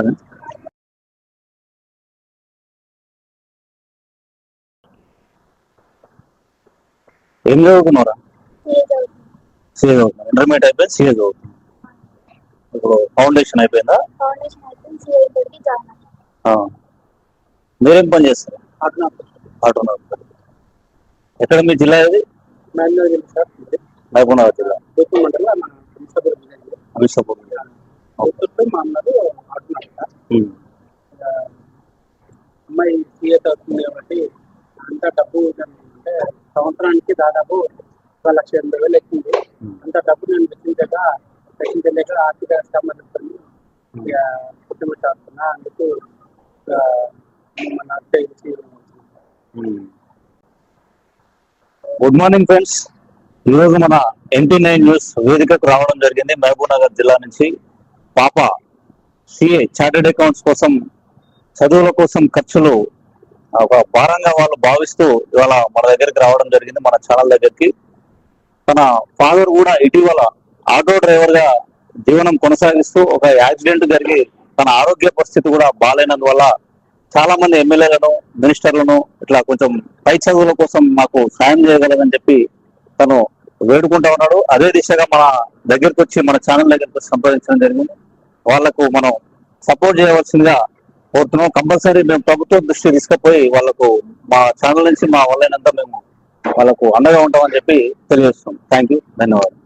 అండి. ఏం చదువుకున్నారా సిఏ చదువుతున్నా ఇంటర్మీడియట్ అయిపోయింది సిఏ చదువుతున్నా ఇప్పుడు ఫౌండేషన్ అయిపోయిందా. మీరేం పని చేస్తారు? ఆటో. ఎక్కడ మీ జిల్లా ఏది? మహబూబ్నగర్ జిల్లా మండలం అమ్మాయి సీఏ చదువుతుంది కాబట్టి అంత డబ్బు అంటే సంవత్సరానికి దాదాపు ఒక లక్ష ఎనభై వేలు ఎక్కింది. అంత డబ్బు నేను వెచ్చించక వెచ్చించలేక ఆర్థిక సంబంధించి ఇక పుట్టుబట్టి ఆడుతున్నా అందుకు మన గుడ్ మార్నింగ్ ఫ్రెండ్స్ ఈరోజు మన ఎన్టీ నైన్ న్యూస్ వేదికకు రావడం జరిగింది. మహబూబ్ నగర్ జిల్లా నుంచి పాప సిఏ చార్టెడ్ అకౌంట్స్ కోసం చదువుల కోసం ఖర్చులు ఒక భారంగా వాళ్ళు భావిస్తూ ఇవాళ మన దగ్గరికి రావడం జరిగింది మన ఛానల్ దగ్గరికి. తన ఫాదర్ కూడా ఇటీవల ఆటో డ్రైవర్గా జీవనం కొనసాగిస్తూ ఒక యాక్సిడెంట్ జరిగి తన ఆరోగ్య పరిస్థితి కూడా బాగాలేనందువల్ల చాలా మంది ఎమ్మెల్యేలను మినిస్టర్లను ఇట్లా కొంచెం పై చదువుల కోసం మాకు సాయం చేయగలదని చెప్పి తను వేడుకుంటా ఉన్నాడు. అదే దిశగా మన దగ్గరకు వచ్చి మన ఛానల్ దగ్గరికి సంప్రదించడం జరిగింది. వాళ్ళకు మనం సపోర్ట్ చేయవలసిందిగా కోరుతున్నాం. కంపల్సరీ మేము ప్రభుత్వం దృష్టి తీసుకుపోయి వాళ్ళకు మా ఛానల్ నుంచి మా వాళ్ళైనంతా మేము వాళ్ళకు అండగా ఉంటామని చెప్పి తెలియజేస్తున్నాం. థ్యాంక్ యూ ధన్యవాదాలు.